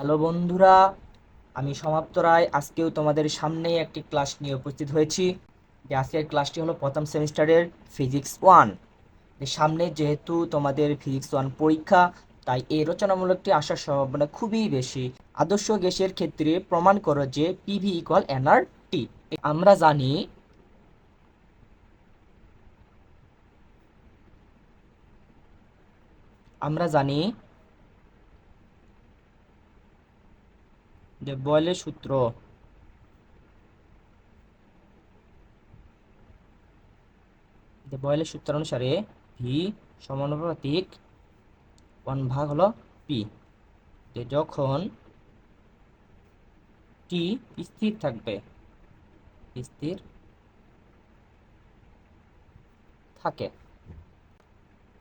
Hello বন্ধুরা, আমি সমাপ্ত রায়। আজকেও তোমাদের সামনে একটি ক্লাস নিয়ে উপস্থিত হয়েছি। যে আজকের ক্লাসটি হলো প্রথম সেমিস্টারের ফিজিক্স ওয়ান সামনে যেহেতু তোমাদের ফিজিক্স ওয়ান পরীক্ষা, তাই এই রচনামূলকটি আসার সম্ভাবনা খুবই বেশি। আদর্শ গ্যাসের ক্ষেত্রে প্রমাণ করো যে পিভি ইকুয়াল এনআর টি আমরা জানি আমরা জানি যে বয়লের সূত্র। বয়লের সূত্র অনুসারে ভি সমানুপাতিক ওয়ান ভাগ হলো পি। যখন টি স্থির থাকবে, স্থির থাকে।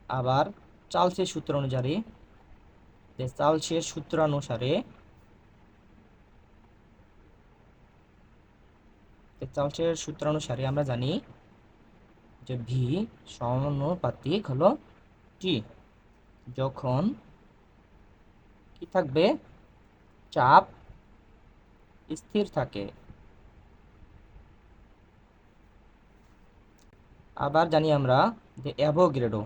আবার চার্লসের সূত্র অনুসারে, যে চার্লসের সূত্র অনুসারে চার্লসের সূত্র অনুসারে আমরা জানি যে ভি সমানুপাতিক হলো টি যখন কি থাকবে? চাপ স্থির থাকে। আবার জানি আমরা যে অ্যাভোগ্রেডো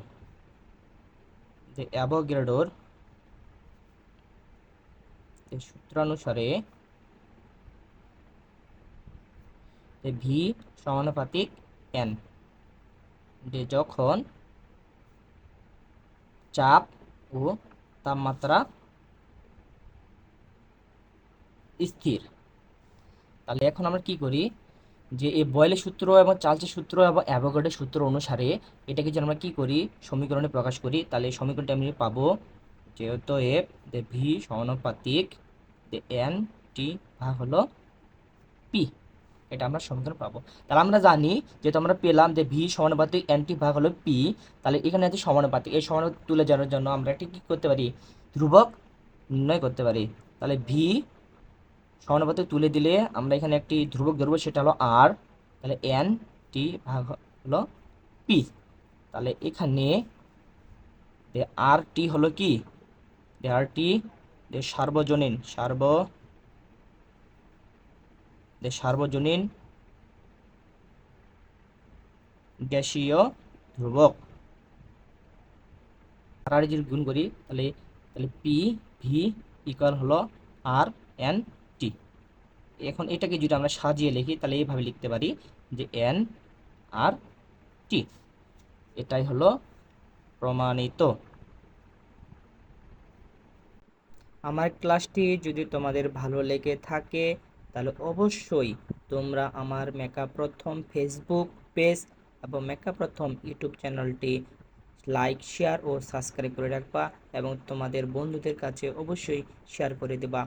যে অ্যাভোগ্রেডোর সূত্রানুসারে যে ভি সমানুপাতিক এন। যে যখন চাপ ও তাপমাত্রা স্থির, তাহলে এখন আমরা কি করি? যে এই বয়েলের সূত্র এবং চার্লসের সূত্র এবং অ্যাভোগাডের সূত্র অনুসারে এটাকে যদি আমরা কি করি? সমীকরণে প্রকাশ করি, তাহলে এই সমীকরণটা আমি পাবো যেহেতু এফ ভি সমানুপাতিক এন টি ভাগ হলো পি। এটা আমরা সমীকরণ পাবো। তাহলে আমরা জানি যেহেতু আমরা পেলাম যে ভি সমানুপাতিক এন টি ভাগ হলো পি তাহলে এখানে আছে সমানুপাতিক। এই সমানুপাতিক তুলে যাওয়ার জন্য আমরা একটি কী করতে পারি? ধ্রুবক নির্ণয় করতে পারি। তাহলে ভি সমানুপাতিক তুলে দিলে আমরা এখানে একটি ধ্রুবক ধরবো, সেটা হলো আর তাহলে এন টি ভাগ হলো পি তাহলে এখানে আর টি হলো কি? আর টি সার্বজনীন, সার্ব সার্বজনীন গ্যাসীয় ধ্রুবক। আর যদি গুণ করি, তাহলে তাহলে পি ভি ইকুয়াল হলো আর এন টি এখন এটাকে যদি আমরা সাজিয়ে লিখি, তাহলে এইভাবে লিখতে পারি যে এন আর টি এটাই হলো প্রমাণিত। আমার ক্লাসটি যদি তোমাদের ভালো লেগে থাকে তাহলে অবশ্যই তোমরা আমার মেকা প্রথম ফেসবুক পেজ এবং মেকা প্রথম ইউটিউব চ্যানেলটি লাইক শেয়ার ও সাবস্ক্রাইব করে রাখবা এবং তোমাদের বন্ধুদের কাছে অবশ্যই শেয়ার করে দেবা।